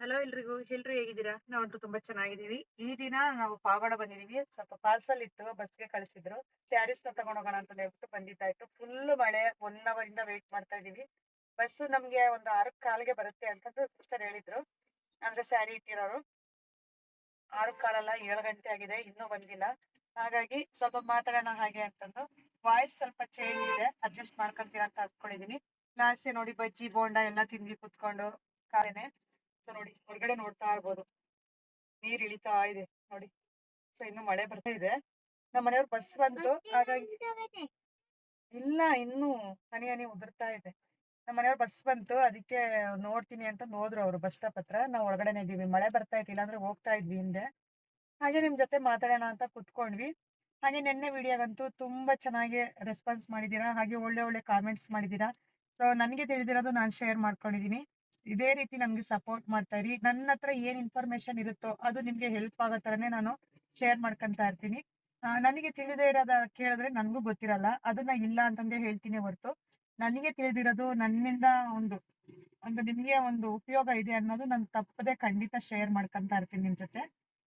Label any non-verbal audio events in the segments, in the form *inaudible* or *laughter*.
Hello ಎಲ್ರಿಗೂ, ಎಲ್ರು ಹೇಗಿದ್ದೀರಾ? ನಾವಂತೂ ತುಂಬಾ ಚೆನ್ನಾಗಿದೀವಿ ಈ ದಿನ ನಾವು ಪಾವಗಡ ಬಂದಿದೀವಿ ಸ್ವಲ್ಪ ಪಾರ್ಸಲ್ ಇತ್ತು ಬಸ್ಗೆ ಕಳಿಸಿದ್ರು. ಸ್ಯಾರೀಸ್ನ ತಗೊಂಡ್ ಹೋಗೋಣ ಅಂತ ಹೇಳ್ಬಿಟ್ಟು ಬಂದಿದ್ದಾಯ್ತು ಫುಲ್ ಮಳೆ ಒನ್ ಅವರ್ ಇಂದ ವೇಟ್ ಮಾಡ್ತಾ ಇದೀವಿ ಬಸ್ ನಮ್ಗೆ ಒಂದು ಆರು ಕಾಲಿಗೆ ಬರುತ್ತೆ ಅಂತಂದು ಸಿಸ್ಟರ್ ಹೇಳಿದ್ರು. ಅಂದ್ರೆ ಸ್ಯಾರಿ ಇಟ್ಟಿರೋರು. ಆರು ಕಾಲಲ್ಲ ಏಳು ಗಂಟೆ ಆಗಿದೆ, ಇನ್ನೂ ಬಂದಿಲ್ಲ. ಹಾಗಾಗಿ ಸ್ವಲ್ಪ ಮಾತಾಡೋಣ ಹಾಗೆ ಅಂತಂದು. ವಾಯ್ಸ್ ಸ್ವಲ್ಪ ಚೇಂಜ್ ಇದೆ. ಅಡ್ಜಸ್ಟ್ ಮಾಡ್ಕೊಂತೀರಾ ಅಂತ ಅನ್ಕೊಂಡಿದೀನಿ. ಲಾಸ್ಟ್ ನೋಡಿ ಬಜ್ಜಿ, ಬೋಂಡ ಎಲ್ಲ ತಿಂದ್ವಿ ಕುತ್ಕೊಂಡು ಕಾಲೇನೆ. ಸೊ ನೋಡಿ ಹೊರಗಡೆ ನೋಡ್ತಾ ಇರ್ಬೋದು. ನೀರ್ ಇಳಿತಾ ಇದೆ. ನೋಡಿ ಸೊ ಇನ್ನು ಮಳೆ ಬರ್ತಾ ಇದೆ. ನಮ್ಮ ಮನೆಯವ್ರ ಬಸ್ ಬಂತು ಹಾಗಾಗಿ ಇಲ್ಲ ಇನ್ನು ಹನಿ ಹನಿ ಉದುರ್ತಾ ಇದೆ. ನಮ್ಮ ಮನೆಯವ್ರ ಬಸ್ ಬಂತು ಅದಕ್ಕೆ ನೋಡ್ತೀನಿ ಅಂತ ಹೋದ್ರು ಅವ್ರು ಬಸ್ ಸ್ಟಾಪ್ ಹತ್ರ. ನಾವು ಒಳಗಡೆನೆ ಇದೀವಿ. ಮಳೆ ಬರ್ತಾ ಇತ್ತು ಇಲ್ಲಾಂದ್ರೆ ಹೋಗ್ತಾ ಇದ್ವಿ ಹಿಂದೆ. ಹಾಗೆ ನಿಮ್ ಜೊತೆ ಮಾತಾಡೋಣ ಅಂತ ಕುತ್ಕೊಂಡ್ವಿ. ಹಾಗೆ ನಿನ್ನೆ ವಿಡಿಯೋಗಂತೂ ತುಂಬಾ ಚೆನ್ನಾಗಿ ರೆಸ್ಪಾನ್ಸ್ ಮಾಡಿದೀರಾ ಹಾಗೆ ಒಳ್ಳೆ ಒಳ್ಳೆ ಕಾಮೆಂಟ್ಸ್ ಮಾಡಿದೀರಾ ಸೊ ನನಗೆ ತಿಳಿದಿರೋದು ನಾನು ಶೇರ್ ಮಾಡ್ಕೊಂಡಿದೀನಿ ಇದೇ ರೀತಿ ನಮ್ಗೆ ಸಪೋರ್ಟ್ ಮಾಡ್ತಾ ಇರಿ ನನ್ನ ಹತ್ರ ಏನ್ ಇನ್ಫಾರ್ಮೇಶನ್ ಇರುತ್ತೋ ಅದು ನಿಮ್ಗೆ ಹೆಲ್ಪ್ ಆಗೋ ತರನೇ ನಾನು ಶೇರ್ ಮಾಡ್ಕೊಂತ ಇರ್ತೀನಿ. ನನಗೆ ತಿಳಿದೇ ಇರೋದ ಕೇಳಿದ್ರೆ ನನ್ಗೂ ಗೊತ್ತಿರಲ್ಲ. ಅದನ್ನ ಇಲ್ಲ ಅಂತಂದೆ ಹೇಳ್ತೀನಿ ಹೊರತು. ನನಗೆ ತಿಳಿದಿರೋದು ನನ್ನಿಂದ ಒಂದು ಒಂದು ನಿಮ್ಗೆ ಒಂದು ಉಪಯೋಗ ಇದೆ ಅನ್ನೋದು ನಾನು ತಪ್ಪದೆ ಖಂಡಿತ ಶೇರ್ ಮಾಡ್ಕೊಂತ ಇರ್ತೀನಿ ನಿಮ್ ಜೊತೆ.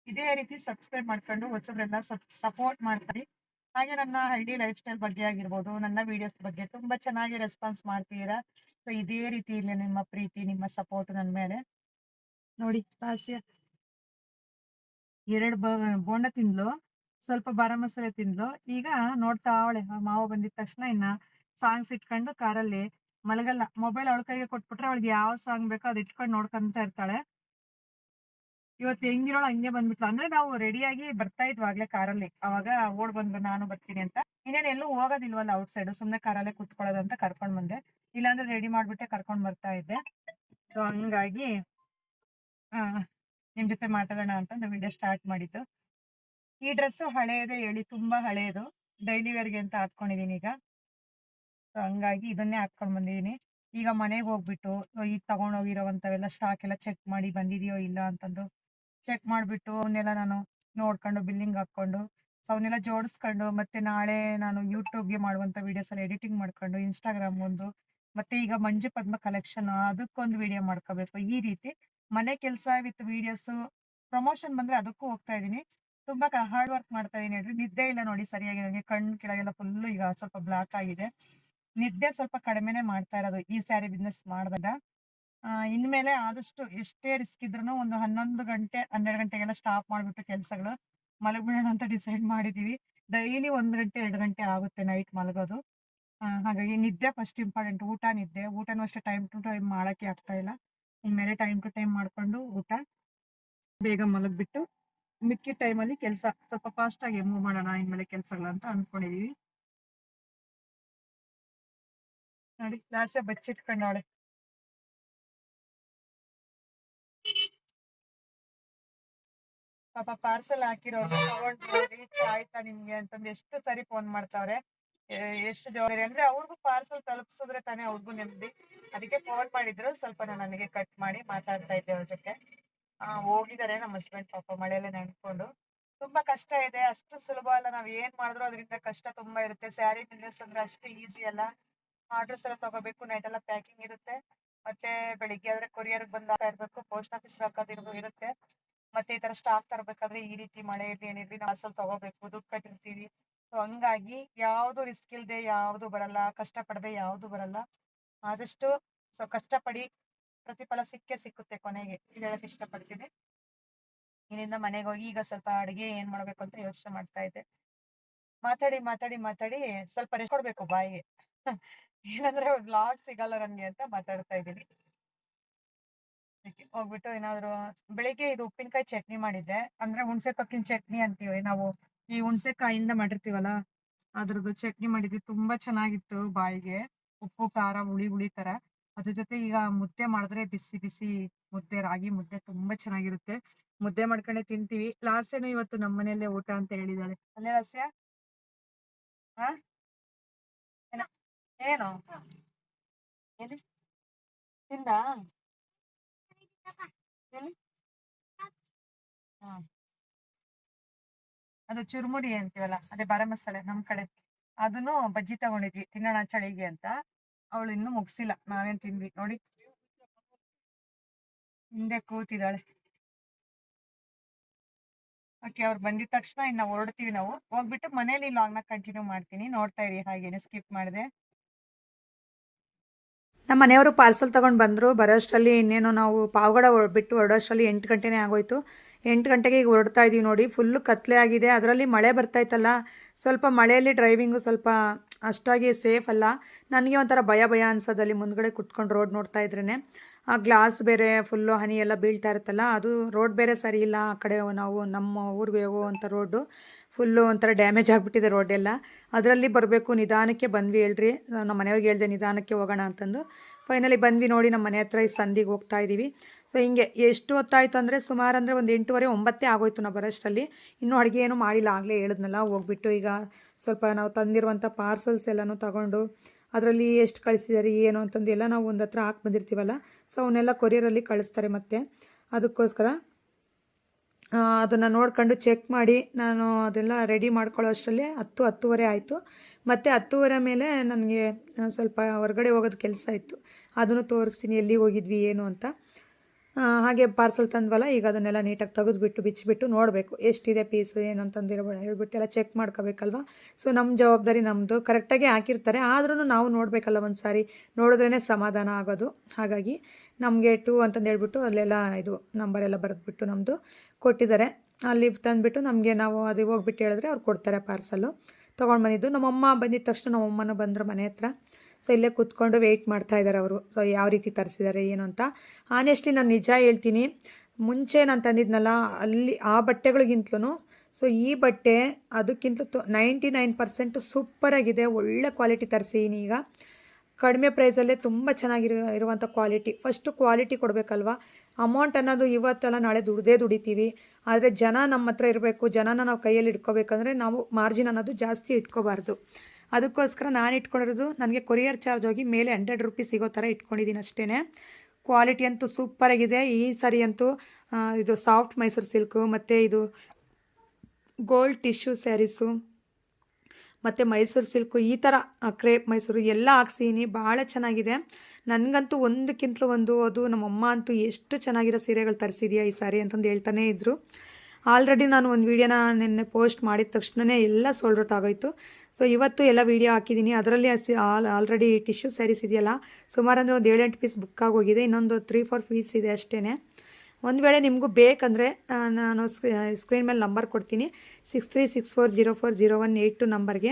ಇದೇ ರೀತಿ ಸಬ್ಸ್ಕ್ರೈಬ್ ಮಾಡ್ಕೊಂಡು ಹೊಸಬ್ರೆಲ್ಲ ಸಪೋರ್ಟ್ ಮಾಡ್ತಾರೆ ಹಾಗೆ ನನ್ನ ಹಳ್ಳಿ ಲೈಫ್ ಸ್ಟೈಲ್ ಬಗ್ಗೆ ಆಗಿರ್ಬೋದು, ನನ್ನ ವಿಡಿಯೋಸ್ ಬಗ್ಗೆ ತುಂಬಾ ಚೆನ್ನಾಗಿ ರೆಸ್ಪಾನ್ಸ್ ಮಾಡ್ತೀರಾ? ಸೊ ಇದೇ ರೀತಿ ಇಲ್ಲಿ ನಿಮ್ಮ ಪ್ರೀತಿ, ನಿಮ್ಮ ಸಪೋರ್ಟ್ ನನ್ನ ಮೇಲೆ. ನೋಡಿ, ಹಾಸ್ಯ. ಎರಡು ಬೋಂಡ ತಿಂದ್ಲು, ಸ್ವಲ್ಪ ಬಾರ ಮಸಾಲೆ ತಿಂದ್ಲು. ಈಗ ನೋಡ್ತಾ ಅವಳೆ ಮಾವ ಬಂದಿದ ತಕ್ಷಣ ಇನ್ನ ಸಾಂಗ್ಸ್ ಇಟ್ಕೊಂಡು ಕಾರಲ್ಲಿ ಮಲಗಲ್ಲ. ಮೊಬೈಲ್ ಅವಳ ಕೈಗೆ ಕೊಟ್ಬಿಟ್ರೆ ಅವಳಿಗೆ ಯಾವ ಸಾಂಗ್ ಬೇಕೋ ಅದ್ ಇಟ್ಕೊಂಡು ನೋಡ್ಕೊಂತ ಇರ್ತಾಳೆ. ಇವತ್ತು ಹೆಂಗಿರೋಳು ಹಂಗೆ ಬಂದ್ಬಿಟ್ಲು ಅಂದ್ರೆ ನಾವು ರೆಡಿಯಾಗಿ ಬರ್ತಾ ಇದ್ವಿ ಆಗ್ಲೇ ಕಾರಲ್ಲಿ ಅವಾಗ ಓಡ್ ಬಂದ್ರು ನಾನು ಬರ್ತೀನಿ ಅಂತ. ಇನ್ನೇನ್ ಎಲ್ಲೂ ಹೋಗೋದಿಲ್ವಲ್ಲ ಔಟ್ ಸೈಡ್ ಸುಮ್ನೆ ಕಾರಲ್ಲೇ ಕುತ್ಕೊಳ್ಳೋದು ಅಂತ ಕರ್ಕೊಂಡ್ ಬಂದೆ. ಇಲ್ಲಾಂದ್ರೆ ರೆಡಿ ಮಾಡ್ಬಿಟ್ಟೆ ಕರ್ಕೊಂಡ್ ಬರ್ತಾ ಇದ್ದೆ. ಸೊ ಹಂಗಾಗಿ, ಆ, ನಿಮ್ ಜೊತೆ ಮಾತಾಡೋಣ ಅಂತ ವಿಡಿಯೋ ಸ್ಟಾರ್ಟ್ ಮಾಡಿದ್ದು. ಈ ಡ್ರೆಸ್ ಹಳೆಯದೇ ಹೇಳಿ, ತುಂಬಾ ಹಳೆಯದು ಡೈಲಿ ವೇರ್ಗೆ ಅಂತ ಹಾಕೊಂಡಿದೀನಿ ಈಗ. ಸೊ ಹಂಗಾಗಿ ಇದನ್ನೇ ಹಾಕೊಂಡ್ ಬಂದಿದೀನಿ. ಈಗ ಮನೆಗೆ ಹೋಗ್ಬಿಟ್ಟು ಈಗ ತಗೊಂಡ್ ಹೋಗಿರೋವಂತವೆಲ್ಲ ಸ್ಟಾಕ್ ಎಲ್ಲ ಚೆಕ್ ಮಾಡಿ ಬಂದಿದೆಯೋ ಇಲ್ಲ ಅಂತಂದು ಚೆಕ್ ಮಾಡ್ಬಿಟ್ಟು ಅವನ್ನೆಲ್ಲ ನಾನು ನೋಡ್ಕೊಂಡು ಬಿಲ್ಲಿಂಗ್ ಹಾಕೊಂಡು ಸೊ ಅವನ್ನೆಲ್ಲ ಜೋಡಿಸ್ಕೊಂಡು ಮತ್ತೆ ನಾಳೆ ನಾನು ಯೂಟ್ಯೂಬ್ಗೆ ಮಾಡುವಂತ ವಿಡಿಯೋಸ್ ಎಲ್ಲ ಎಡಿಟಿಂಗ್ ಮಾಡ್ಕೊಂಡು ಇನ್ಸ್ಟಾಗ್ರಾಮ್ ಒಂದು, ಮತ್ತೆ ಈಗ ಮಂಜು ಪದ್ಮ ಕಲೆಕ್ಷನ್ ಅದಕ್ಕೊಂದು ವಿಡಿಯೋ ಮಾಡ್ಕೋಬೇಕು. ಈ ರೀತಿ ಮನೆ ಕೆಲಸ ವಿತ್ ವಿಡಿಯೋಸ್ ಪ್ರಮೋಷನ್ ಬಂದ್ರೆ ಅದಕ್ಕೂ ಹೋಗ್ತಾ ಇದೀನಿ ತುಂಬಾ ಹಾರ್ಡ್ ವರ್ಕ್ ಮಾಡ್ತಾ ಇದೀನಿ ಹೇಳ್ರಿ. ನಿದ್ದೆ ಇಲ್ಲ ನೋಡಿ ಸರಿಯಾಗಿ ನನಗೆ ಕಣ್ಣು ಕೆಳಗೆಲ್ಲ ಫುಲ್ ಈಗ ಸ್ವಲ್ಪ ಬ್ಲಾಕ್ ಆಗಿದೆ. ನಿದ್ದೆ ಸ್ವಲ್ಪ ಕಡಿಮೆನೆ ಮಾಡ್ತಾ ಇರೋದು ಈ ಸ್ಯಾರಿ ಬಿಸ್ನೆಸ್ ಮಾಡಿದಾಗ. ಇನ್ಮೇಲೆ ಆದಷ್ಟು ಎಷ್ಟೇ ರಿಸ್ಕ್ ಇದ್ರೂ ಒಂದು ಹನ್ನೊಂದು ಗಂಟೆ, ಹನ್ನೆರಡು ಗಂಟೆಗೆಲ್ಲ ಸ್ಟಾಪ್ ಮಾಡಿಬಿಟ್ಟು ಕೆಲಸಗಳು ಮಲಗ್ಬಿಡೋಣ ಅಂತ ಡಿಸೈಡ್ ಮಾಡಿದೀವಿ. ಡೈಲಿ ಒಂದ್ ಗಂಟೆ, ಎರಡು ಗಂಟೆ ಆಗುತ್ತೆ ನೈಟ್ ಮಲಗೋದು. ಹಾಗಾಗಿ ನಿದ್ದೆ ಫಸ್ಟ್ ಇಂಪಾರ್ಟೆಂಟ್ ಊಟ, ನಿದ್ದೆ. ಊಟನೂ ಅಷ್ಟೇ ಟೈಮ್ ಟು ಟೈಮ್ ಮಾಡಕ್ಕೆ ಆಗ್ತಾ ಇಲ್ಲ. ಇನ್ಮೇಲೆ ಟೈಮ್ ಟು ಟೈಮ್ ಮಾಡ್ಕೊಂಡು ಊಟ, ಬೇಗ ಮಲಗ್ಬಿಟ್ಟು ಮಿಕ್ಕಿದ ಟೈಮಲ್ಲಿ ಕೆಲಸ, ಸ್ವಲ್ಪ ಫಾಸ್ಟ್ ಆಗಿ ಮೂವ್ ಮಾಡೋಣ ಇನ್ಮೇಲೆ ಕೆಲಸಗಳು ಅಂತ ಅನ್ಕೊಂಡಿದೀವಿ. ನೋಡಿ ಲಾಸ್ಯ ಬಚ್ಚಿಟ್ಕೊಂಡವಳೆ ಪಾಪ ಪಾರ್ಸೆಲ್ ಹಾಕಿರೋರು ತಗೊಂಡು ರೀಚ್ ಆಯ್ತಾ ನಿಮ್ಗೆ ಅಂತಂದು ಎಷ್ಟು ಸರಿ ಫೋನ್ ಮಾಡ್ತಾವ್ರೆ. ಎಷ್ಟು ಜವಾಬ್ದಾರಿ. ಅಂದ್ರೆ ಅವ್ರಿಗೂ ಪಾರ್ಸೆಲ್ ತಲುಪಿಸಿದ್ರೆ ತಾನೇ ಅವ್ರಿಗೂ ನೆಮ್ಮದಿ. ಅದಕ್ಕೆ ಫೋನ್ ಮಾಡಿದ್ರು. ಸ್ವಲ್ಪ ನಾನು ನನಗೆ ಕಟ್ ಮಾಡಿ ಮಾತಾಡ್ತಾ ಇದ್ದೆ ಅವ್ರ ಜೊತೆ. ಆ, ಹೋಗಿದ್ದಾರೆ. ನಮ್ಮ ಹಸ್ಬೆಂಡ್ ಪಾಪ ಮಳೆಯಲ್ಲೇ ನೆನ್ಕೊಂಡು. ತುಂಬಾ ಕಷ್ಟ ಇದೆ. ಅಷ್ಟು ಸುಲಭ ಅಲ್ಲ. ನಾವ್ ಏನ್ ಮಾಡಿದ್ರು ಅದರಿಂದ ಕಷ್ಟ ತುಂಬಾ ಇರುತ್ತೆ. ಸ್ಯಾರಿ ಬಿಸ್ನೆಸ್ ಅಂದ್ರೆ ಅಷ್ಟು ಈಸಿ ಅಲ್ಲ. ಆರ್ಡರ್ಸ್ ಎಲ್ಲ ತಗೋಬೇಕು. ನೈಟ್ ಎಲ್ಲ ಪ್ಯಾಕಿಂಗ್ ಇರುತ್ತೆ. ಮತ್ತೆ ಬೆಳಿಗ್ಗೆ ಆದ್ರೆ ಕೊರಿಯರ್ ಬಂದ್ ಆಗ್ತಾ ಇರ್ಬೇಕು. ಪೋಸ್ಟ್ ಆಫೀಸ್ ಹಾಕೋದಿರ್ಬೋ ಇರುತ್ತೆ. ಮತ್ತೆ ಈ ತರ ಸ್ಟಾಕ್ ತರಬೇಕಾದ್ರೆ ಈ ರೀತಿ ಮಳೆ ಇರ್ಲಿ ಏನಿರ್ಲಿ ನಾವು ಅಸಲ್ ತಗೋಬೇಕು, ದುಡ್ಡು ಕಟ್ಟಿರ್ತೀವಿ. ಸೊ ಹಂಗಾಗಿ ಯಾವ್ದು ರಿಸ್ಕ್ ಇಲ್ದೆ ಯಾವ್ದು ಬರಲ್ಲ ಕಷ್ಟ ಪಡದೆ ಯಾವ್ದು ಬರಲ್ಲ, ಆದಷ್ಟು ಸೊ, ಕಷ್ಟಪಡಿ ಪ್ರತಿಫಲ ಸಿಕ್ಕೇ ಸಿಕ್ಕುತ್ತೆ ಕೊನೆಗೆ. ಹೇಳಕ್ ಇಷ್ಟಪಡ್ತೀನಿ. ಇಲ್ಲಿಂದ ಮನೆಗೆ ಹೋಗಿ ಈಗ ಸ್ವಲ್ಪ ಅಡಿಗೆ ಏನ್ ಮಾಡ್ಬೇಕು ಅಂತ ಯೋಚನೆ ಮಾಡ್ತಾ ಇದ್ದೆ. ಮಾತಾಡಿ ಮಾತಾಡಿ ಮಾತಾಡಿ ಸ್ವಲ್ಪ ರೆಸ್ಟ್ ಕೊಡ್ಬೇಕು ಬಾಯಿಗೆ. *laughs* ಏನಂದ್ರೆ ವ್ಲಾಗ್ ಸಿಗಲ್ಲ ನನ್ಗೆ ಅಂತ ಮಾತಾಡ್ತಾ ಇದ್ದೀನಿ. ಹೋಗ್ಬಿಟ್ಟು ಏನಾದ್ರು, ಬೆಳಿಗ್ಗೆ ಇದು ಉಪ್ಪಿನಕಾಯಿ ಚಟ್ನಿ ಮಾಡಿದ್ದೆ. ಅಂದ್ರೆ ಹುಣಸೆ ಕಕ್ಕಿನ ಚಟ್ನಿ ಅಂತೀವಿ ನಾವು. ಈ ಹುಣಸೆಕಾಯಿಂದ ಮಾಡಿರ್ತೀವಲ್ಲ, ಅದ್ರದ್ದು ಚಟ್ನಿ ಮಾಡಿದ್ವಿ. ತುಂಬಾ ಚೆನ್ನಾಗಿತ್ತು ಬಾಯಿಗೆ. ಉಪ್ಪು, ಖಾರ, ಹುಳಿ ಹುಳಿ ತರ. ಅದ್ರ ಜೊತೆ ಈಗ ಮುದ್ದೆ ಮಾಡಿದ್ರೆ ಬಿಸಿ ಬಿಸಿ ಮುದ್ದೆ, ರಾಗಿ ಮುದ್ದೆ ತುಂಬಾ ಚೆನ್ನಾಗಿರುತ್ತೆ. ಮುದ್ದೆ ಮಾಡ್ಕೊಂಡೆ ತಿಂತೀವಿ. ಲಾಸ್ಯನು ಇವತ್ತು ನಮ್ಮ ಮನೆಯಲ್ಲೇ ಊಟ ಅಂತ ಹೇಳಿದಾಳೆ. ಅಲ್ಲೇ ಲಾಸ್ಯ ಹಾ? ಏನ- ಏನು? ತಿಂದ? ಅದು ಚುರುಮುರಿ ಅಂತೀವಲ್ಲ, ಅದೇ ಬಾರ ಮಸಾಲೆ ನಮ್ ಕಡೆ. ಅದನ್ನು ಬಜ್ಜಿ ತಗೊಂಡಿದ್ವಿ, ತಿನ್ನೋಣ ಚಳಿಗೆ ಅಂತ. ಅವಳು ಇನ್ನೂ ಮುಗಿಸಿಲ್ಲ, ನಾವೇನ್ ತಿಂದ್ವಿ ನೋಡಿ. ಹಿಂದೆ ಕೂತಿದ್ದಾಳೆ. ಓಕೆ, ಅವ್ರು ಬಂದಿದ ತಕ್ಷಣ ಇನ್ನ ಹೊರಡ್ತೀವಿ ನಾವು. ಹೋಗ್ಬಿಟ್ಟು ಮನೇಲಿ ಲಾಗ್ನ ಕಂಟಿನ್ಯೂ ಮಾಡ್ತೀನಿ. ನೋಡ್ತಾ ಇರಿ, ಹಾಗೇನೆ ಸ್ಕಿಪ್ ಮಾಡಿದೆ. ನಮ್ಮ ಮನೆಯವರು ಪಾರ್ಸಲ್ ತೊಗೊಂಡು ಬಂದರು. ಬರೋಷ್ಟರಲ್ಲಿ ಇನ್ನೇನು ನಾವು ಪಾವಗಡ ಬಿಟ್ಟು ಹೊರಡೋಷ್ಟರಲ್ಲಿ ಎಂಟು ಗಂಟೆನೇ ಆಗೋಯ್ತು. ಎಂಟು ಗಂಟೆಗೆ ಈಗ ಹೊರಡ್ತಾ ಇದ್ದೀವಿ ನೋಡಿ. ಫುಲ್ಲು ಕತ್ಲೆ ಆಗಿದೆ. ಅದರಲ್ಲಿ ಮಳೆ ಬರ್ತಾಯ್ತಲ್ಲ ಸ್ವಲ್ಪ ಮಳೆಯಲ್ಲಿ ಡ್ರೈವಿಂಗು ಸ್ವಲ್ಪ ಅಷ್ಟಾಗಿ ಸೇಫ್ ಅಲ್ಲ. ನನಗೆ ಒಂಥರ ಭಯ ಭಯ ಅನ್ಸೋದಲ್ಲಿ ಮುಂದ್ಗಡೆ ಕುತ್ಕೊಂಡು ರೋಡ್ ನೋಡ್ತಾ ಇದ್ರೇ ಆ ಗ್ಲಾಸ್ ಬೇರೆ ಫುಲ್ಲು ಹನಿ ಎಲ್ಲ ಬೀಳ್ತಾ ಇರುತ್ತಲ್ಲ, ಅದು ರೋಡ್ ಬೇರೆ ಸರಿ ಇಲ್ಲ ಆ ಕಡೆ ನಾವು, ನಮ್ಮ ಊರಿಗೆ ಹೋಗುವಂಥ ರೋಡು ಫುಲ್ಲು ಒಂಥರ ಡ್ಯಾಮೇಜ್ ಆಗಿಬಿಟ್ಟಿದೆ ರೋಡ್ ಎಲ್ಲ. ಅದರಲ್ಲಿ ಬರಬೇಕು, ನಿಧಾನಕ್ಕೆ ಬಂದ್ವಿ ಹೇಳ್ರಿ. ನಮ್ಮ ಮನೆಯವ್ರಿಗೆ ಹೇಳ್ದೆ ನಿಧಾನಕ್ಕೆ ಹೋಗೋಣ ಅಂತಂದು. ಫೈನಲಿ ಬಂದ್ವಿ ನೋಡಿ ನಮ್ಮ ಮನೆ ಹತ್ರ ಈ ಸಂದಿಗೆ ಹೋಗ್ತಾ ಇದ್ದೀವಿ ಸೊ ಹಿಂಗೆ ಎಷ್ಟು ಹೊತ್ತಾಯ್ತು ಅಂದರೆ ಸುಮಾರು ಅಂದರೆ ಒಂದು ಎಂಟೂವರೆ, ಒಂಬತ್ತೇ ಆಗೋಯ್ತು ನಾವು ಬರೋಷ್ಟರಲ್ಲಿ. ಇನ್ನೂ ಅಡುಗೆ ಏನೂ ಮಾಡಿಲ್ಲ, ಆಗಲೇ ಹೇಳಿದ್ನಲ್ಲ, ಹೋಗ್ಬಿಟ್ಟು ಈಗ ಸ್ವಲ್ಪ ನಾವು ತಂದಿರುವಂಥ ಪಾರ್ಸಲ್ಸ್ ಎಲ್ಲನೂ ತಗೊಂಡು ಅದರಲ್ಲಿ ಎಷ್ಟು ಕಳಿಸಿದ್ದಾರೆ, ಏನು ಅಂತಂದು ಎಲ್ಲ ನಾವು ಒಂದು ಹತ್ರ ಹಾಕಿ ಬಂದಿರ್ತೀವಲ್ಲ. ಸೊ ಅವನ್ನೆಲ್ಲ ಕೊರಿಯರಲ್ಲಿ ಕಳಿಸ್ತಾರೆ ಮತ್ತೆ. ಅದಕ್ಕೋಸ್ಕರ ಅದನ್ನು ನೋಡ್ಕೊಂಡು ಚೆಕ್ ಮಾಡಿ ನಾನು ಅದೆಲ್ಲ ರೆಡಿ ಮಾಡ್ಕೊಳ್ಳೋ ಅಷ್ಟರಲ್ಲಿ ಹತ್ತು, ಹತ್ತುವರೆ ಆಯಿತು. ಮತ್ತು ಹತ್ತುವರೆ ಮೇಲೆ ನನಗೆ ಸ್ವಲ್ಪ ಹೊರಗಡೆ ಹೋಗೋದು ಕೆಲಸ ಇತ್ತು. ಅದನ್ನು ತೋರಿಸ್ತೀನಿ, ಎಲ್ಲಿಗೆ ಹೋಗಿದ್ವಿ, ಏನು ಅಂತ. ಹಾಗೆ ಪಾರ್ಸಲ್ ತಂದ್ವಲ್ಲ, ಈಗ ಅದನ್ನೆಲ್ಲ ನೀಟಾಗಿ ತೆಗೆದುಬಿಟ್ಟು, ಬಿಚ್ಚಿಬಿಟ್ಟು ನೋಡಬೇಕು, ಎಷ್ಟಿದೆ ಪೀಸು ಏನು ಅಂತಂದಿರಬೇಡ ಹೇಳ್ಬಿಟ್ಟು ಎಲ್ಲ ಚೆಕ್ ಮಾಡ್ಕೋಬೇಕಲ್ವ? ಸೊ ನಮ್ಮ ಜವಾಬ್ದಾರಿ ನಮ್ಮದು ಕರೆಕ್ಟಾಗಿ ಹಾಕಿರ್ತಾರೆ. ಆದ್ರೂ ನಾವು ನೋಡಬೇಕಲ್ಲ ಒಂದು ಸಾರಿ ನೋಡಿದ್ರೇ ಸಮಾಧಾನ ಆಗೋದು. ಹಾಗಾಗಿ ನಮಗೆ ಟೂ ಅಂತಂದು ಹೇಳ್ಬಿಟ್ಟು ಅಲ್ಲೆಲ್ಲ ಇದು ನಂಬರ್ ಎಲ್ಲ ಬರೆದ್ಬಿಟ್ಟು ನಮ್ಮದು ಕೊಟ್ಟಿದ್ದಾರೆ. ಅಲ್ಲಿ ತಂದುಬಿಟ್ಟು ನಮಗೆ ನಾವು ಅದು ಹೋಗ್ಬಿಟ್ಟು ಹೇಳಿದ್ರೆ ಅವ್ರು ಕೊಡ್ತಾರೆ ಪಾರ್ಸಲು ತೊಗೊಂಡು ಬಂದಿದ್ದು. ನಮ್ಮಮ್ಮ ಬಂದಿದ್ದ ತಕ್ಷಣ ನಮ್ಮಮ್ಮನೂ ಬಂದರು ಮನೆ ಹತ್ರ. ಸೊ ಇಲ್ಲೇ ಕೂತ್ಕೊಂಡು ವೆಯ್ಟ್ ಮಾಡ್ತಾ ಇದ್ದಾರೆ ಅವರು. ಸೊ ಯಾವ ರೀತಿ ತರಿಸಿದ್ದಾರೆ, ಏನು ಅಂತ. ಆನೆಸ್ಟ್ಲಿ ನಾನು ನಿಜ ಹೇಳ್ತೀನಿ. ಮುಂಚೆ ನಾನು ತಂದಿದ್ನಲ್ಲ, ಅಲ್ಲಿ ಆ ಬಟ್ಟೆಗಳಿಗಿಂತಲೂ ಸೊ ಈ ಬಟ್ಟೆ ಅದಕ್ಕಿಂತ ನೈಂಟಿ ನೈನ್ ಪರ್ಸೆಂಟು ಸೂಪರಾಗಿದೆ ಒಳ್ಳೆ ಕ್ವಾಲಿಟಿ ತರಿಸಿದ್ದೀನಿ ಈಗ ಕಡಿಮೆ ಪ್ರೈಸಲ್ಲೇ ತುಂಬ ಚೆನ್ನಾಗಿರೋ ಇರುವಂಥ ಕ್ವಾಲಿಟಿ ಫಸ್ಟು ಕ್ವಾಲಿಟಿ ಕೊಡಬೇಕಲ್ವ? ಅಮೌಂಟ್ ಅನ್ನೋದು ಇವತ್ತೆಲ್ಲ, ನಾಳೆ ದುಡ್ದೇ ದುಡಿತೀವಿ. ಆದರೆ ಜನ ನಮ್ಮ ಹತ್ರ ಇರಬೇಕು, ಜನನ ನಾವು ಕೈಯಲ್ಲಿ ಇಟ್ಕೋಬೇಕಂದ್ರೆ ನಾವು ಮಾರ್ಜಿನ್ ಅನ್ನೋದು ಜಾಸ್ತಿ ಇಟ್ಕೋಬಾರ್ದು. ಅದಕ್ಕೋಸ್ಕರ ನಾನು ಇಟ್ಕೊಂಡಿರೋದು, ನನಗೆ ಕೊರಿಯರ್ ಚಾರ್ಜ್ ಹೋಗಿ ಮೇಲೆ ಹಂಡ್ರೆಡ್ ರುಪೀಸ್ ಸಿಗೋ ಥರ ಇಟ್ಕೊಂಡಿದ್ದೀನಿ ಅಷ್ಟೇ ಕ್ವಾಲಿಟಿ ಅಂತೂ ಸೂಪರಾಗಿದೆ ಈ ಸರಿ ಅಂತೂ ಇದು ಸಾಫ್ಟ್ ಮೈಸೂರು ಸಿಲ್ಕು ಮತ್ತು ಇದು ಗೋಲ್ಡ್ ಟಿಶ್ಯೂ ಸ್ಯಾರೀಸು ಮತ್ತು ಮೈಸೂರು ಸಿಲ್ಕು ಈ ಥರ ಕ್ರೇಪ್ ಮೈಸೂರು ಎಲ್ಲ ಹಾಕ್ಸಿದ್ದೀನಿ ಭಾಳ ಚೆನ್ನಾಗಿದೆ. ನನಗಂತೂ ಒಂದಕ್ಕಿಂತಲೂ ಒಂದು ಅದು ನಮ್ಮಮ್ಮ ಅಂತೂ ಎಷ್ಟು ಚೆನ್ನಾಗಿರೋ ಸೀರೆಗಳು ತರಿಸಿದ್ಯಾ ಈ ಸಾರಿ ಅಂತಂದು ಹೇಳ್ತಾನೇ ಇದ್ದರು ಆಲ್ರೆಡಿ ನಾನು ಒಂದು ವೀಡಿಯೋನ ನಿನ್ನೆ ಪೋಸ್ಟ್ ಮಾಡಿದ ತಕ್ಷಣವೇ ಎಲ್ಲ ಸೋಲ್ಡ್ ಔಟ್ ಆಗೋಯ್ತು. ಸೊ ಇವತ್ತು ಎಲ್ಲ ವೀಡಿಯೋ ಹಾಕಿದ್ದೀನಿ ಅದರಲ್ಲಿ ಆಲ್ ಆಲ್ರೆಡಿ ಟಿಶ್ಯೂ ಸ್ಯಾರೀಸ್ ಇದೆಯಲ್ಲ, ಸುಮಾರು ಅಂದರೆ ಒಂದು ಏಳೆಂಟು ಪೀಸ್ ಬುಕ್ ಆಗೋಗಿದೆ ಇನ್ನೊಂದು ತ್ರೀ ಫೋರ್ ಪೀಸ್ ಇದೆ ಅಷ್ಟೇ ಒಂದು ವೇಳೆ ನಿಮಗೂ ಬೇಕಂದರೆ ನಾನು ಸ್ಕ್ರೀನ್ ಮೇಲೆ ನಂಬರ್ ಕೊಡ್ತೀನಿ, six three six four zero four zero one eight two ನಂಬರ್ಗೆ.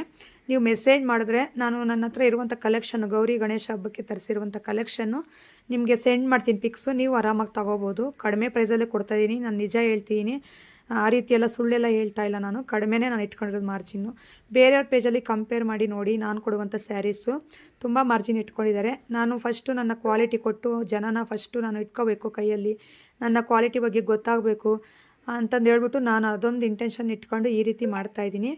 ನೀವು ಮೆಸೇಜ್ ಮಾಡಿದ್ರೆ ನಾನು ನನ್ನ ಹತ್ರ ಇರುವಂಥ ಕಲೆಕ್ಷನ್ ಗೌರಿ ಗಣೇಶ ಹಬ್ಬಕ್ಕೆ ತರಿಸಿರುವಂಥ ಕಲೆಕ್ಷನ್ನು ನಿಮಗೆ ಸೆಂಡ್ ಮಾಡ್ತೀನಿ. ಪಿಕ್ಸು ನೀವು ಆರಾಮಾಗಿ ತೊಗೋಬೋದು. ಕಡಿಮೆ ಪ್ರೈಸಲ್ಲೇ ಕೊಡ್ತಾಯಿದ್ದೀನಿ ನಾನು ನಿಜ ಹೇಳ್ತೀನಿ ಆ ರೀತಿ ಎಲ್ಲ ಸುಳ್ಳೆಲ್ಲ ಹೇಳ್ತಾ ಇಲ್ಲ ನಾನು. ಕಡಿಮೆನೇ ನಾನು ಇಟ್ಕೊಂಡಿರೋದು ಮಾರ್ಜಿನ್ನು ಬೇರೆಯವ್ರ ಪೇಜಲ್ಲಿ ಕಂಪೇರ್ ಮಾಡಿ ನೋಡಿ ನಾನು ಕೊಡುವಂಥ ಸ್ಯಾರೀಸು ತುಂಬ ಮಾರ್ಜಿನ್ ಇಟ್ಕೊಂಡಿದ್ದಾರೆ. ನಾನು ಫಸ್ಟು ನನ್ನ ಕ್ವಾಲಿಟಿ ಕೊಟ್ಟು ಜನನ ಫಸ್ಟು ನಾನು ಇಟ್ಕೋಬೇಕು ಕೈಯಲ್ಲಿ. ನನ್ನ ಕ್ವಾಲಿಟಿ ಬಗ್ಗೆ ಗೊತ್ತಾಗಬೇಕು ಅಂತಂದು ಹೇಳ್ಬಿಟ್ಟು ನಾನು ಅದೊಂದು ಇಂಟೆನ್ಷನ್ ಇಟ್ಕೊಂಡು ಈ ರೀತಿ ಮಾಡ್ತಾ ಇದ್ದೀನಿ.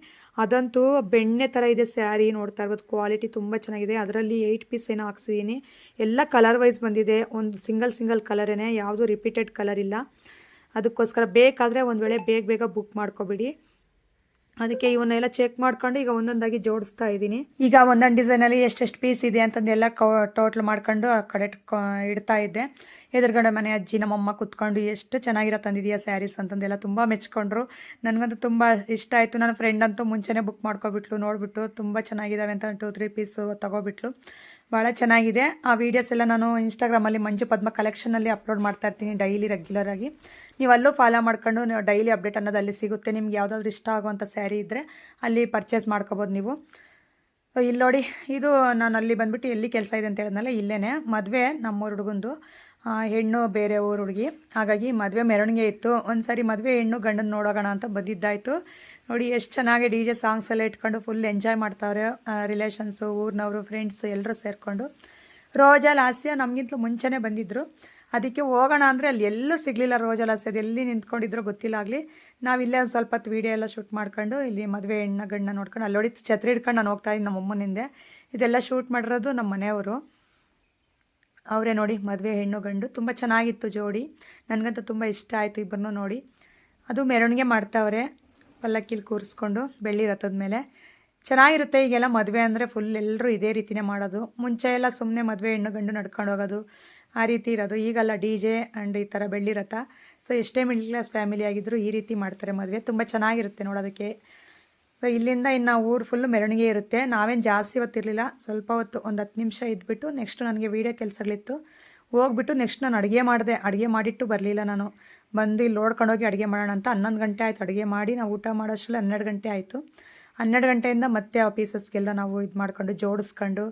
ಅದಂತೂ ಬೆಣ್ಣೆ ಥರ ಇದೆ ಸ್ಯಾರಿ ನೋಡ್ತಾ ಇರ್ಬೋದು. ಕ್ವಾಲಿಟಿ ತುಂಬ ಚೆನ್ನಾಗಿದೆ. ಅದರಲ್ಲಿ ಏಯ್ಟ್ ಪೀಸ್ ಏನೋ ಹಾಕ್ಸಿದ್ದೀನಿ ಎಲ್ಲ ಕಲರ್ ವೈಸ್ ಬಂದಿದೆ. ಒಂದು ಸಿಂಗಲ್ ಸಿಂಗಲ್ ಕಲರೇ ಯಾವುದು ರಿಪೀಟೆಡ್ ಕಲರ್ ಇಲ್ಲ. ಅದಕ್ಕೋಸ್ಕರ ಬೇಕಾದರೆ ಒಂದು ವೇಳೆ ಬೇಗ ಬೇಗ ಬುಕ್ ಮಾಡ್ಕೊಬಿಡಿ. ಅದಕ್ಕೆ ಇವನ್ನೆಲ್ಲ ಚೆಕ್ ಮಾಡ್ಕೊಂಡು ಈಗ ಒಂದೊಂದಾಗಿ ಜೋಡಿಸ್ತಾ ಇದ್ದೀನಿ. ಈಗ ಒಂದೊಂದು ಡಿಸೈನಲ್ಲಿ ಎಷ್ಟೆಷ್ಟು ಪೀಸ್ ಇದೆ ಅಂತಂದೆಲ್ಲ ಟೋಟ್ಲ್ ಮಾಡ್ಕೊಂಡು ಆ ಕಡೆ ಇಡ್ತಾ ಇದ್ದೆ. ಎದುರುಗಡೆ ಮನೆ ಅಜ್ಜಿ, ನಮ್ಮಮ್ಮ ಕುತ್ಕೊಂಡು ಎಷ್ಟು ಚೆನ್ನಾಗಿರೋ ತಂದಿದೆಯಾ ಸ್ಯಾರೀಸ್ ಅಂತಂದೆಲ್ಲ ತುಂಬ ಮೆಚ್ಕೊಂಡ್ರು. ನನಗಂತೂ ತುಂಬ ಇಷ್ಟ ಆಯಿತು. ನನ್ನ ಫ್ರೆಂಡ್ ಅಂತೂ ಮುಂಚೆನೇ ಬುಕ್ ಮಾಡ್ಕೊಬಿಟ್ಲು, ನೋಡಿಬಿಟ್ಟು ತುಂಬ ಚೆನ್ನಾಗಿದ್ದಾವೆ ಅಂತ ಟೂ ತ್ರೀ ಪೀಸು ತಗೋಬಿಟ್ಲು. ಭಾಳ ಚೆನ್ನಾಗಿದೆ. ಆ ವೀಡಿಯೋಸ್ ಎಲ್ಲ ನಾನು ಇನ್ಸ್ಟಾಗ್ರಾಮಲ್ಲಿ ಮಂಜು ಪದ್ಮ ಕಲೆಕ್ಷನಲ್ಲಿ ಅಪ್ಲೋಡ್ ಮಾಡ್ತಾ ಇರ್ತೀನಿ ಡೈಲಿ ರೆಗ್ಯುಲರ್ ಆಗಿ. ನೀವು ಅಲ್ಲೂ ಫಾಲೋ ಮಾಡ್ಕೊಂಡು ಡೈಲಿ ಅಪ್ಡೇಟ್ ಅನ್ನೋದು ಅಲ್ಲಿ ಸಿಗುತ್ತೆ. ನಿಮ್ಗೆ ಯಾವುದಾದ್ರೂ ಇಷ್ಟ ಆಗುವಂಥ ಸ್ಯಾರಿ ಇದ್ದರೆ ಅಲ್ಲಿ ಪರ್ಚೇಸ್ ಮಾಡ್ಕೋಬೋದು ನೀವು. ಇಲ್ಲಿ ನೋಡಿ, ಇದು ನಾನು ಅಲ್ಲಿ ಬಂದುಬಿಟ್ಟು ಎಲ್ಲಿ ಕೆಲಸ ಇದೆ ಅಂತ ಹೇಳಿದ್ನಲ್ಲ ಇಲ್ಲೇ ಮದುವೆ ನಮ್ಮೂರು ಹುಡುಗಂದು. ಹೆಣ್ಣು ಬೇರೆ ಊರು ಹುಡುಗಿ. ಹಾಗಾಗಿ ಮದುವೆ ಮೆರವಣಿಗೆ ಇತ್ತು. ಒಂದು ಸಾರಿ ಮದುವೆ ಹೆಣ್ಣು ಗಂಡನ ನೋಡೋಣ ಅಂತ ಬಂದಿದ್ದಾಯಿತು. ನೋಡಿ, ಎಷ್ಟು ಚೆನ್ನಾಗಿ ಡಿ ಜೆ ಸಾಂಗ್ಸ್ ಎಲ್ಲ ಇಟ್ಕೊಂಡು ಫುಲ್ ಎಂಜಾಯ್ ಮಾಡ್ತಾವ್ರೆ ರಿಲೇಷನ್ಸು ಊರಿನವರು ಫ್ರೆಂಡ್ಸ್ ಎಲ್ಲರೂ ಸೇರಿಕೊಂಡು. ರೋಜಾ ಲಾಸ್ಯ ನಮಗಿಂತಲೂ ಮುಂಚೆನೇ ಬಂದಿದ್ದರು ಅದಕ್ಕೆ ಹೋಗೋಣ ಅಂದರೆ ಅಲ್ಲಿ ಎಲ್ಲೂ ಸಿಗಲಿಲ್ಲ ರೋಜಾ ಲಾಸ್ಯ. ಅದು ಎಲ್ಲಿ ನಿಂತ್ಕೊಂಡಿದ್ರು ಗೊತ್ತಿಲ್ಲ ಆಗಲಿ. ಇಲ್ಲೇ ಒಂದು ಸ್ವಲ್ಪ ಹೊತ್ತು ವೀಡಿಯೋ ಎಲ್ಲ ಶೂಟ್ ಮಾಡ್ಕೊಂಡು ಇಲ್ಲಿ ಮದುವೆ ಹೆಣ್ಣ ಗಣ್ಣ ನೋಡ್ಕೊಂಡು ಅಲ್ಲೋಡಿ ಛತ್ರಿ ಹಿಡ್ಕೊಂಡು ನಾನು ಹೋಗ್ತಾ ಇದ್ದೀನಿ ನಮ್ಮ ಅಮ್ಮನಿಂದೆ. ಇದೆಲ್ಲ ಶೂಟ್ ಮಾಡಿರೋದು ನಮ್ಮ ಮನೆಯವರು. ಅವರೇ ನೋಡಿ, ಮದುವೆ ಹೆಣ್ಣು ಗಂಡು ತುಂಬ ಚೆನ್ನಾಗಿತ್ತು ಜೋಡಿ. ನನಗಂತೂ ತುಂಬ ಇಷ್ಟ ಆಯಿತು ಇಬ್ಬರನ್ನೂ ನೋಡಿ. ಅದು ಮೆರವಣಿಗೆ ಮಾಡ್ತಾವ್ರೆ. ಪಲ್ಲಕ್ಕಿಲಿ ಕೂರಿಸ್ಕೊಂಡು ಬೆಳ್ಳಿ ರಥದ ಮೇಲೆ. ಚೆನ್ನಾಗಿರುತ್ತೆ ಈಗೆಲ್ಲ ಮದುವೆ ಅಂದರೆ ಫುಲ್ ಎಲ್ಲರೂ ಇದೇ ರೀತಿನೇ ಮಾಡೋದು. ಮುಂಚೆ ಎಲ್ಲ ಸುಮ್ಮನೆ ಮದುವೆ ಹೆಣ್ಣು ಗಂಡು ನಡ್ಕೊಂಡು ಹೋಗೋದು, ಆ ರೀತಿ ಇರೋದು. ಈಗಲ್ಲ ಡಿ ಜೆ ಆ್ಯಂಡ್ ಈ ಥರ ಬೆಳ್ಳಿ ರಥ. ಸೊ ಎಷ್ಟೇ ಮಿಡ್ಲ್ ಕ್ಲಾಸ್ ಫ್ಯಾಮಿಲಿ ಆಗಿದ್ದರೂ ಈ ರೀತಿ ಮಾಡ್ತಾರೆ ಮದುವೆ. ತುಂಬ ಚೆನ್ನಾಗಿರುತ್ತೆ ನೋಡೋದಕ್ಕೆ. ಸೊ ಇಲ್ಲಿಂದ ಇನ್ನು ಊರು ಫುಲ್ಲು ಮೆರವಣಿಗೆ ಇರುತ್ತೆ. ನಾವೇನು ಜಾಸ್ತಿ ಹೊತ್ತಿರಲಿಲ್ಲ. ಸ್ವಲ್ಪ ಹೊತ್ತು ಒಂದು ಹತ್ತು ನಿಮಿಷ ಇದ್ಬಿಟ್ಟು ನೆಕ್ಸ್ಟ್ ನನಗೆ ವೀಡಿಯೋ ಕೆಲಸಗಳಿತ್ತು. ಹೋಗ್ಬಿಟ್ಟು ನೆಕ್ಸ್ಟ್ ನಾನು ಅಡುಗೆ ಮಾಡಿದೆ. ಅಡುಗೆ ಮಾಡಿಟ್ಟು ಬರಲಿಲ್ಲ ನಾನು. ಬಂದು ಇಲ್ಲಿ ನೋಡ್ಕೊಂಡೋಗಿ ಅಡುಗೆ ಮಾಡೋಣ ಅಂತ ಹನ್ನೊಂದು ಗಂಟೆ ಆಯಿತು. ಅಡುಗೆ ಮಾಡಿ ನಾವು ಊಟ ಮಾಡೋಷ್ಟರಲ್ಲಿ ಹನ್ನೆರಡು ಗಂಟೆ ಆಯಿತು. ಹನ್ನೆರಡು ಗಂಟೆಯಿಂದ ಮತ್ತೆ ಆಫೀಸಸ್ಗೆಲ್ಲ ನಾವು ಇದು ಮಾಡ್ಕೊಂಡು ಜೋಡಿಸ್ಕೊಂಡು,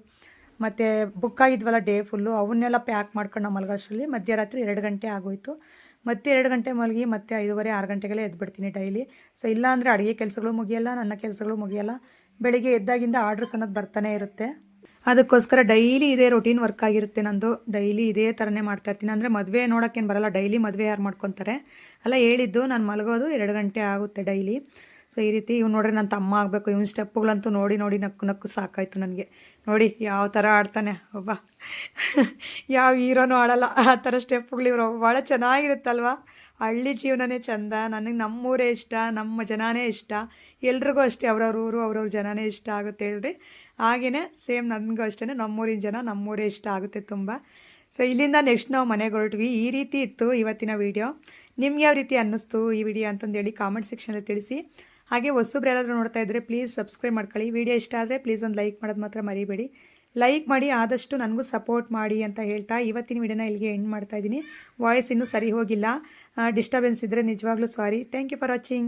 ಮತ್ತು ಬುಕ್ ಆಗಿದ್ವಲ್ಲ ಡೇ ಫುಲ್ಲು ಅವನ್ನೆಲ್ಲ ಪ್ಯಾಕ್ ಮಾಡ್ಕೊಂಡು ನಾವು ಮಲಗೋಷ್ಟರಲ್ಲಿ ಮಧ್ಯರಾತ್ರಿ ಎರಡು ಗಂಟೆ ಆಗೋಯ್ತು. ಮತ್ತೆ ಎರಡು ಗಂಟೆ ಮಲಗಿ ಮತ್ತೆ ಐದೂವರೆ, ಆರು ಗಂಟೆಗೆಲ್ಲ ಎದ್ಬಿಡ್ತೀನಿ ಡೈಲಿ ಸೊ ಇಲ್ಲಾಂದರೆ ಅಡುಗೆ ಕೆಲಸಗಳು ಮುಗಿಯಲ್ಲ, ನನ್ನ ಕೆಲಸಗಳು ಮುಗಿಯಲ್ಲ. ಬೆಳಿಗ್ಗೆ ಎದ್ದಾಗಿಂದ ಆರ್ಡ್ರ್ಸ್ ಅನ್ನೋದು ಬರ್ತಾನೆ ಇರುತ್ತೆ. ಅದಕ್ಕೋಸ್ಕರ ಡೈಲಿ ಇದೇ ರೊಟೀನ್ ವರ್ಕ್ ಆಗಿರುತ್ತೆ ನಂದು. ಡೈಲಿ ಇದೇ ಥರನೇ ಮಾಡ್ತಾ ಇರ್ತೀನಿ. ಅಂದರೆ ಮದುವೆ ನೋಡೋಕ್ಕೇನು ಬರಲ್ಲ. ಡೈಲಿ ಮದುವೆ ಯಾರು ಮಾಡ್ಕೊತಾರೆ? ಅಲ್ಲ, ಹೇಳಿದ್ದು ನಾನು ಮಲಗೋದು ಎರಡು ಗಂಟೆ ಆಗುತ್ತೆ ಡೈಲಿ. ಸೊ ಈ ರೀತಿ ಇವ್ನು ನೋಡ್ರಿ ನನ್ನ ತಮ್ಮ ಆಗಬೇಕು. ಇವ್ನ ಸ್ಟೆಪ್ಗಳಂತೂ ನೋಡಿ ನೋಡಿ ನಕ್ಕು ನಕ್ಕು ಸಾಕಾಯಿತು ನನಗೆ. ನೋಡಿ, ಯಾವ ಥರ ಆಡ್ತಾನೆ. ಒಬ್ಬ. ಯಾವ ಹೀರೋನು ಆಡಲ್ಲ. ಆ ಥರ ಸ್ಟೆಪ್ಗಳು ಇವರು. ಭಾಳ ಚೆನ್ನಾಗಿರುತ್ತಲ್ವ? ಹಳ್ಳಿ ಜೀವನನೇ ಚಂದ. ನನಗೆ ನಮ್ಮೂರೇ ಇಷ್ಟ. ನಮ್ಮ ಜನನೇ ಇಷ್ಟ. ಎಲ್ರಿಗೂ ಅಷ್ಟೇ. ಅವ್ರವ್ರ ಊರು, ಅವ್ರವ್ರ ಜನನೇ ಇಷ್ಟ ಆಗುತ್ತೆ ಹೇಳ್ರಿ. ಹಾಗೆಯೇ ಸೇಮ್ ನನಗೂ ಅಷ್ಟೇ ನಮ್ಮೂರಿನ ಜನ ನಮ್ಮೂರೇ ಇಷ್ಟ ಆಗುತ್ತೆ ತುಂಬ. ಸೊ ಇಲ್ಲಿಂದ ನೆಕ್ಸ್ಟ್ ನಾವು ಮನೆಗೆ ಹೊರಟ್ವಿ. ಈ ರೀತಿ ಇತ್ತು ಇವತ್ತಿನ ವಿಡಿಯೋ ನಿಮ್ಗೆ ಯಾವ ರೀತಿ ಅನ್ನಿಸ್ತು ಈ ವಿಡಿಯೋ ಅಂತಂದೇಳಿ ಕಾಮೆಂಟ್ ಸೆಕ್ಷನಲ್ಲಿ ತಿಳಿಸಿ. ಹಾಗೆ ಹೊಸಬ್ರು ಯಾರಾದರೂ ನೋಡ್ತಾ ಇದ್ದರೆ ಪ್ಲೀಸ್ ಸಬ್ಸ್ಕ್ರೈಬ್ ಮಾಡ್ಕೊಳ್ಳಿ. ವಿಡಿಯೋ ಇಷ್ಟ ಆದರೆ ಪ್ಲೀಸ್ ಒಂದು ಲೈಕ್ ಮಾಡೋದು ಮಾತ್ರ ಮರಿಬೇಡಿ. ಲೈಕ್ ಮಾಡಿ, ಆದಷ್ಟು ನನಗೂ ಸಪೋರ್ಟ್ ಮಾಡಿ ಅಂತ ಹೇಳ್ತಾ ಇವತ್ತಿನ ವಿಡಿಯೋನ ಇಲ್ಲಿಗೆ ಎಂಡ್ ಮಾಡ್ತಾ ಇದ್ದೀನಿ. ವಾಯ್ಸ್ ಇನ್ನೂ ಸರಿ ಹೋಗಿಲ್ಲ. ಡಿಸ್ಟರ್ಬೆನ್ಸ್ ಇದ್ದರೆ ನಿಜವಾಗ್ಲೂ sorry thank you for watching